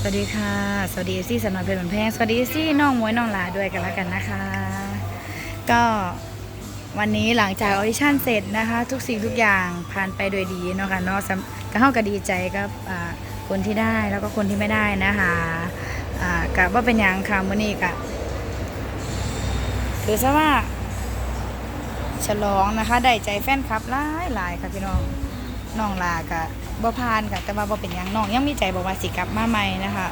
สวัสดีค่ะ สวัสดีเอซี่สำนักเพลินแพงสวัสดีเอซี่น้องมวยน้องลาด้วยกันแล้วกันนะคะ ก็วันนี้หลังจากออดิชั่นเสร็จนะคะ ทุกสิ่งทุกอย่างผ่านไปโดยดีเนาะค่ะเนาะสำก็เข้ากับดีใจกับคนที่ได้แล้วก็คนที่ไม่ได้นะคะกับว่าเป็นอย่างค่ะมื่อนี้กะถือซะว่าฉลองนะคะได้ใจแฟนคลับหลายหลายค่ะพี่น้องน้องลากะ บ่พานค่ะแต่ว่าบ่เป็นยังน้องยังมีใจบอกว่าสิกลับมาใหม่นะคะ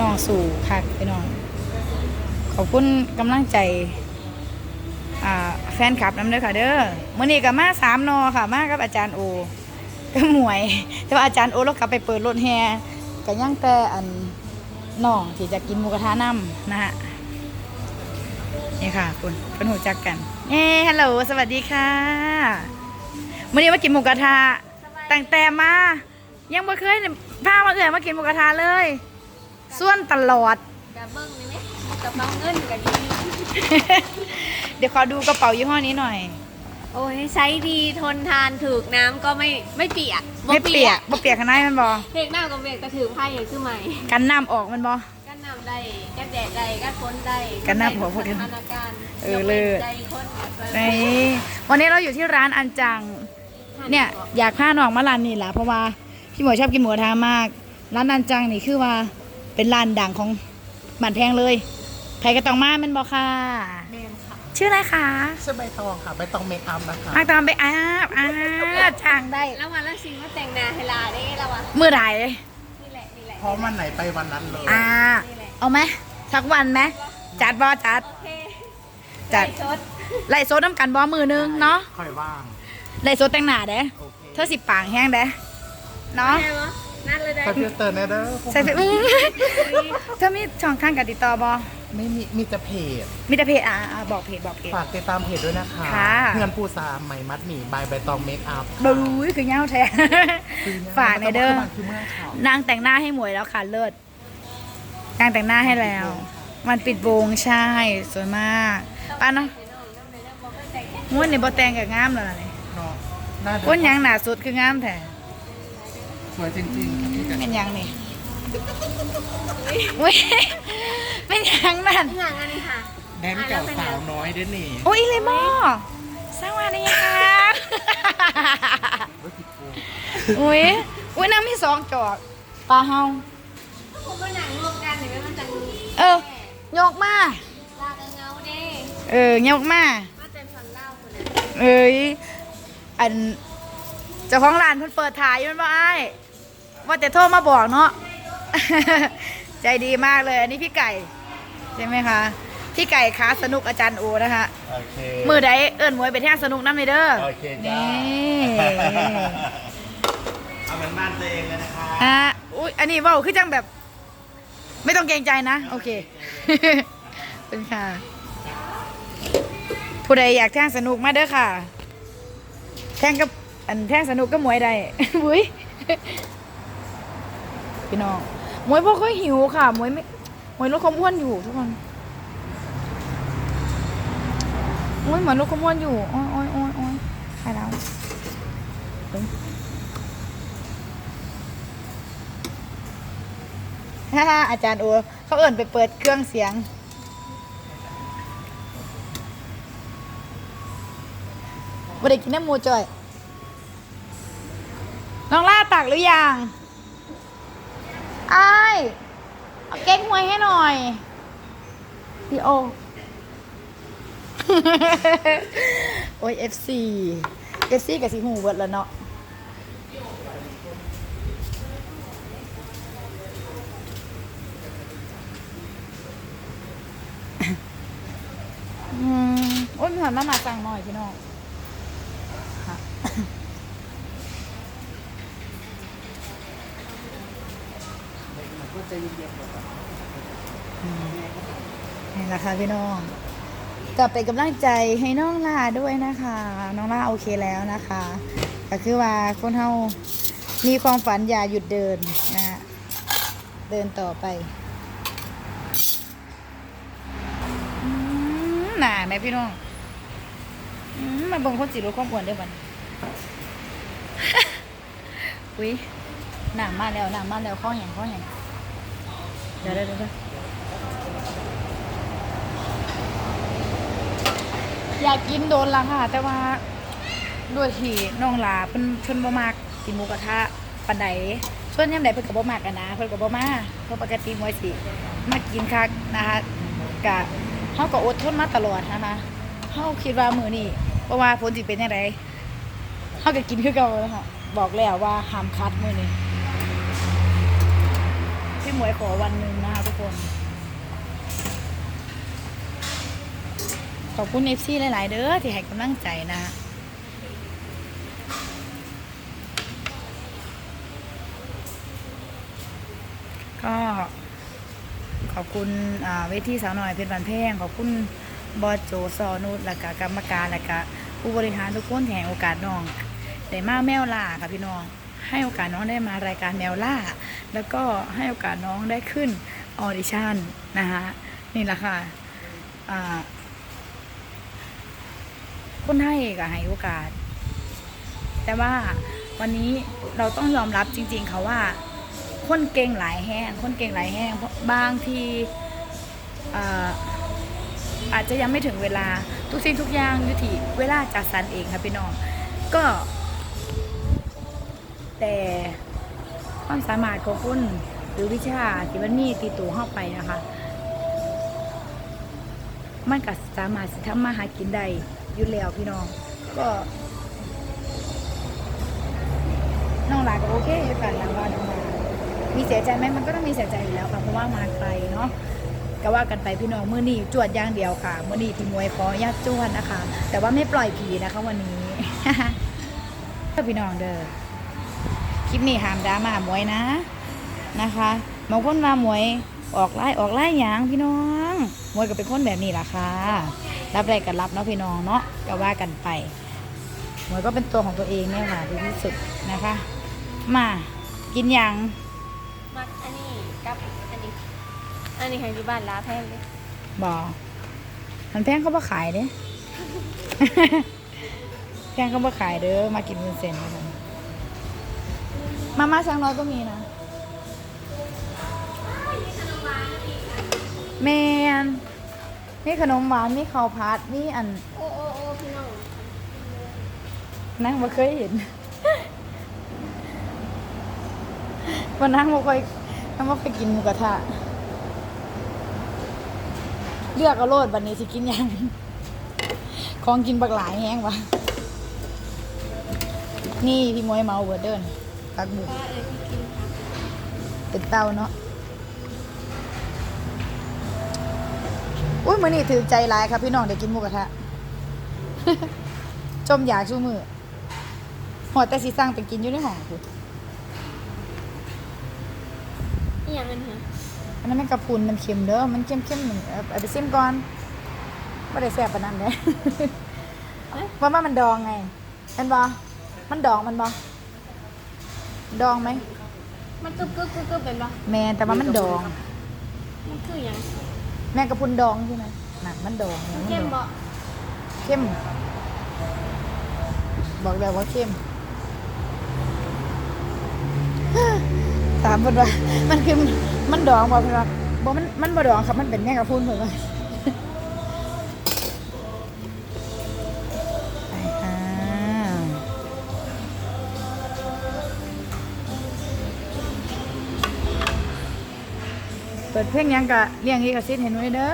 น้องสู่ค่ะพี่น้องขอบคุณกำลังใจอ่าแฟนคลับน้ำเด้อค่ะเด้อมื่อนี้ก็มาสามนอค่ะ มากับอาจารย์โอก็หมวย แต่ว่าอาจารย์โอเรากลับไปเปิดรถแฮก็ยังแต่อันน้องที่จะกินหมูกระทะน้ำนะฮะ นี่ค่ะคุณเพิ่นหูจักกันเอ้ฮัลโหลสวัสดีค่ะมื่อนี้มากินหมูกระทะตั้งแต่มา ยังบ่เคยพามาเอื่อยมากินหมูกระทะเลยส่วนตลอดกระเบิ้งนี่ไหมกระเป๋าเงินกันดีเดี๋ยวขอดูกระเป๋ายี่ห้อนี้หน่อย โอ้ยใช้ดีทนทานถูกน้ำก็ไม่ไม่เปียกบ่ไม่เปียกบ่เปียกข้างในมันบอเปียกน้ำกับเปียกแต่ถือไพ่อย่างคือใหม่กันน้ำออกมันบอกั นน้ำได้กันแดดได้กันฝนได้กันน้ำหัวพวกเดียวสถานการณ์เออเลิศใจคนนี่วันนี้เราอยู่ที่ร้านอันจัง เนี่ย อยากพาน้องมาร้านนี้แหละเพราะว่าพี่หมวยชอบกินหมูกระทะมาก ร้านอันจังนี่คือว่าเป็นร้านดังของบ้านแพงเลยใครก็ต้องมาแมันบอค่ะเมนค่ะชื่ออะไรคะชื่อใบตองค่ะใบตองเมคอัพนะคะมาตามไปอาบอาบจ้างได้แล้ววันละชิงว่าแต่งหนาให้ลาได้แล้ววะเมื่อไหร่นี่แหละนี่แหละพร้อมวันไหนไปวันนั้นเลยอ่า เอาไหมสักวันไหมจัดบอจัดโอเคจัดไชดไล่โซดน้ำกันบอมือนึงเนาะค่อยว่างไล่โซดแต่งหน้าเด้โอเคเธอสิปางแห้งเด้เนาะใช่ไหมนัดเลยได้ใส่ฟิลเตอร์แน่เด้อใส่ไปอื้อเธอมีช่องทางการติดต่อบอไม่มีมีแต่เพจมีแต่เพจอ่าอ่าบอกเพจบอกเพจฝากติดตามเพจด้วยนะคะค่ะเพื่อนปูซาใหม่มัดหมี่บายใบตองเมคอัพบรูยคือเงาแท้ฝากในอยเด้อคือเมืองเขานางแต่งหน้าให้หมวยแล้วค่ะเลิศ นางแต่งหน้าให้แล้ว มันปิดวงใช่ สวยมากป้าเนาะม้วนนี่บ่แต่งกับงามแล้วล่ะนี่เนาะน่าดูก้นหยังหนาสุดคืองามแท้สวยจริงๆที่กันเป็นหยังนี่อุ้ยเป็นหยังนั่นงานอันนี้ค่ะ แดนเก่าสาวน้อยเด้อนี่โอ้ยเลยหมอสวัสดีค่ะรู้สึกกูอุ้ยอุ้ยน้ำมีสองจอกปลาเฮาผมมาหนังรวมกันเห็นไหมมันจะมี เออยกมาลากันเงาเด้เออยกมามาเต็มพันเล่าคนนั้นเอ้ยอันเจ้าของร้านเพิ่นเปิดถ่ายอยู่แมันบ่อ้ายว่าแต่โทรมาบอกเนาะ ใจดีมากเลยอันนี้พี่ไก่ ใช่ไหมคะ พี่ไก่ค้าสนุกอาจารย์โอนะคะ โอเค มือใดเอิ้นหมวยไปแท่งสนุกน้ำเลยเด้อโอเคจ้า นี่ เอาเหมือนบ้านตัวเองเลยนะคะ อะอุ้ยอันนี้เว่าคือจังแบบ ไม่ต้องเกรงใจนะ โอเคเป็นค่ะ ผู้ใดอยากแท่งสนุกมาเด้อค่ะ แท่งกับอันแท่งสนุกก็มวยได้บุ้ยพี่น้องมวยพวกค่อยหิวค่ะมวยไม่มวยลดความอ้วนอยู่ทุกคนมวยเหมือนลดความอ้วนอยู่อ้ยโอ้ยโอ้ยโอ้ยใครแล้วเฮ้ย ฮ่าฮ่า อาจารย์โอเขาเอิ่นไปเปิดเครื่องเสียงบ่ได้กินน้ำหมูจ่อย น้องล่าตักหรือยังอ้ายเอาเก๊กฮวยให้หน่อยพี่โอ โอ้ย FC FC กับสีหูเบิดแล้วเนาะ อืมโอ้ยมี หอนมามาสั่งหน่อยพี่น้องนี่แหละค่ะพี่น้องก็เป็นกำลังใจให้น้องลาด้วยนะคะ น้องลาโอเคแล้วนะคะก็คือว่าคนเฮามีความฝันอย่าหยุดเดินนะฮะเดินต่อไปอืมหนาไหมพี่น้อง มาเบิ่งคนสิลดความอ้วนได้บัดอุ้ยหนังมาแล้วหนังมาแล้วข้ออย่างข้ออย่างเดี๋ยวเดี๋ยวเดี๋ยวเดี๋ยวอยากกินโดนละค่ะ แต่ว่าด้วยที่น้องหลาเพิ่นเพิ่นบ่มากกินหมูกระทะปานใดส่วนยามใดเพิ่นก็บ่มากกันนะเพิ่นก็บ่มาเพราะปกติมวยสิมากินคักนะคะกะเฮาก็อดทนมาตลอดนะคะเฮาคิดว่ามื้อนี้ เพราะว่าผลสิเป็นจังไดเฮาก็กินคือเก่าแล้วค่ะบอกแล้วว่าห้ามคัดมื้อนี้พี่หมวยขอวันหนึ่งนะคะทุกคน ขอบคุณเอฟซีหลาย ๆ เด้อที่ให้กำลังใจนะก็ขอบคุณเวทีสาวหน่อยเพชรบันแพงขอบคุณ บอโจซอนุชและก็กรรมการและก็ผู้บริหารทุกคนที่ให้โอกาสน้องได้มาแมวล่าค่ะพี่น้อง ให้โอกาสน้องได้มารายการแมวล่า แล้วก็ให้โอกาสน้องได้ขึ้นออดิชั่นนะคะนี่แหละค่ะคนให้ก็ให้โอกาส แต่ว่าวันนี้เราต้องยอมรับจริง ๆค่ะว่าคนเก่งหลายแห้งคนเก่งหลายแห้งเพราะบางที อาจจะยังไม่ถึงเวลาทุกสิ่งทุกอย่างอยู่ที่เวลาจัดสรรเองค่ะพี่น้อง ก็ แต่ความสามารถของคุณหรือวิชาที่มันมีติดตัวเข้าไปนะคะ มันก็สามารถทำมาหากินได้อยู่แล้วพี่น้อง ก็น้องหลานก็โอเคอยู่กันแล้วว่าน้องหลานมีเสียใจไหมมันก็ต้องมีเสียใจอยู่แล้วค่ะเพราะว่ามาไกลเนาะ ก็ว่ากันไปพี่น้องมือนี้จวดอย่างเดียวค่ะมือนี้ที่มวยขอญาติจวดนะคะ แต่ว่าไม่ปล่อยผีนะคะวันนี้พี่น้องเด้อคลิปนี้หามดราม่ามวยนะนะคะบางคนมามวยออกไล่ออกไล่ยางพี่น้องมวยก็เป็นคนแบบนี้ล่ะค่ะรับอะไรกันรับเนาะพี่น้องเนาะก็ว่ากันไปหมวยก็เป็นตัวของตัวเองเนี่ยค่ะดีที่สุดนะคะ มากินยังมักอันนี้กับอันนี้ อันนี้ให้อยู่บ้านลาแพงเลยบอมันแพงเขาบ่ขายเด้ แพงเขาบ่ขายเด้อ มากินวุ้นเส้นกันมาม่าช้างน้อยก็มีนะ แมนมีขนมหวาน มีข้าวผัดมีอัน โอ้โอ้โอ้พี่น้องนั่งมาเคยเห็น วันนั่งมาเคยนั่งมาเคยกินหมูกระทะ เลือกเอาโลดวันนี้สิกินยัง ของกินบักหลายแห้งวะนี่พี่มวยเมาเบิร์เดินปักบุกเป็นเต้าเนาะอุ้ยมือนี่ถือใจร้ายครับพี่น้องเดี๋ยวกินหมูกระทะ จมอยากชูมือหอดแต่สีสั่งไปกินอยู่ในห้องคุณอีหยังอันเหรอ นนั้นมันกระพุนมันเค็มเด้อ มันเค็มเค็มๆหนึ่งเอาเอาไปซิมก่อนไม่ได้แซ่บปานนั้นเลยเพราะว่ามันดองไงเห็นบ่มันดองมันบ่ดองไหม มันกึบกึบกึบกึบเป็นปะแม่นแต่ว่ามันดอง มันคือหยังแม่กระพุนดองใช่ไหมหนักมันดองมันเข้มดองบ่เข้ม บอกเลยว่าเข้มามเพิ่นว่า มันคือมันดองบ่เพิ่นว่าบ่มันมันบ่ดองครับมันเป็นแม่กระพุนเพิ่นว่าเปิดเพลงยังกะเลี้ยงอีกสิทธิ์เห็นไว้เด้อ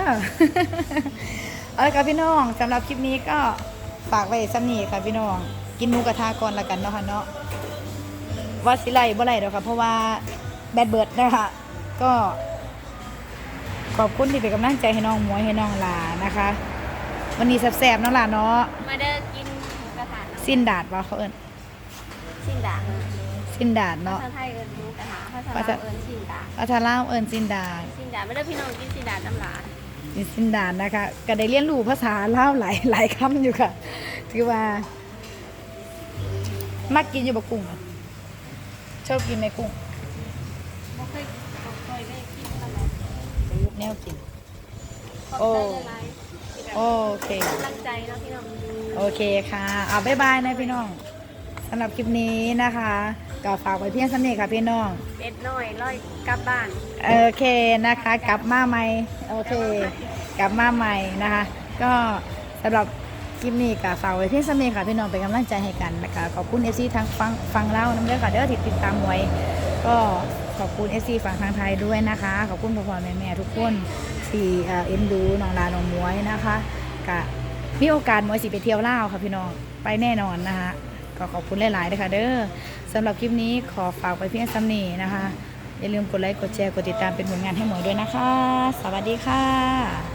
เอาละค่ะพี่น้องสำหรับคลิปนี้ก็ฝากไว้ซ้ำนีค่ะพี่น้อง กินมูกระทะก่อนละกันเนาะค่ะเนาะว่าสิไลบ่ไลดอกค่ะเพราะว่า แบดเบิร์ดนะคะก็ ขอบคุณที่เป็นกำลังใจให้น้องหมวยให้น้องลานะคะ วันนี้แซ่บๆเนาะล่ะเนาะมาเด้อกินหมูกระทะเนาะสิ้นดาดว่าเขาเอิ้นชินดาสิ้นดาดภาเนาะษาไทยเอิ้นหมูกระทะภาษาภาลาษาวเอิ้นชินดาอาทาล่าวเอิ้นสิ้นดาด ชินดาไม่ได้อพี่น้องกินชินดาน้ำหลานนี่สิ้นดาดนะคะก็ได้เรียนรู้ภาษาลาวหลายหลายคำอยู่ค่ะ ถือว่า มักกินอยู่บะกุ้งอะชอบกินไหมกุ้ง บ่เคยบ่เคยได้กินปานใด แนวกิน ขอบโอ้ ใจหลายๆที่แบบโอเคกำลังใจเนาะพี่น้องโอเคค่ะเอาบ๊ายบายนะพี่น้องสำหรับคลิปนี้นะคะก็ฝากไว้เพียงสำเนีค่ะพี่น้อง เป็ดน้อยร้อยกลับบ้าน โอเคนะคะ กลับมาใหม่โอเค กลับมาใหม่นะคะ ก็สำหรับคลิปนี้ก็ฝากไว้เพียงสำเนีค่ะพี่น้องเป็นกำลังใจให้กันนะคะขอบคุณเอซีทางฟังฟังเล่าน้ำเด้อค่ะเด้อที่ติดตามไว้ก็ ขอบคุณเอซีฝั่งทางไทยด้วยนะคะ ขอบคุณพ่อพ่อแม่แม่ทุกคนที่เอ็นดูน้องลาน้องมวยนะคะกะมีโอกาสมวยสิไปเที่ยวเล่าวค่ะพี่น้องไปแน่นอนนะคะก็ขอบคุณหลายๆนะคะเด้อสำหรับคลิปนี้ขอฝากไปเพียงสำนีนะคะอย่าลืมกดไลค์กดแชร์กดติดตามเป็นผลงานให้หมวยด้วยนะคะ สวัสดีค่ะ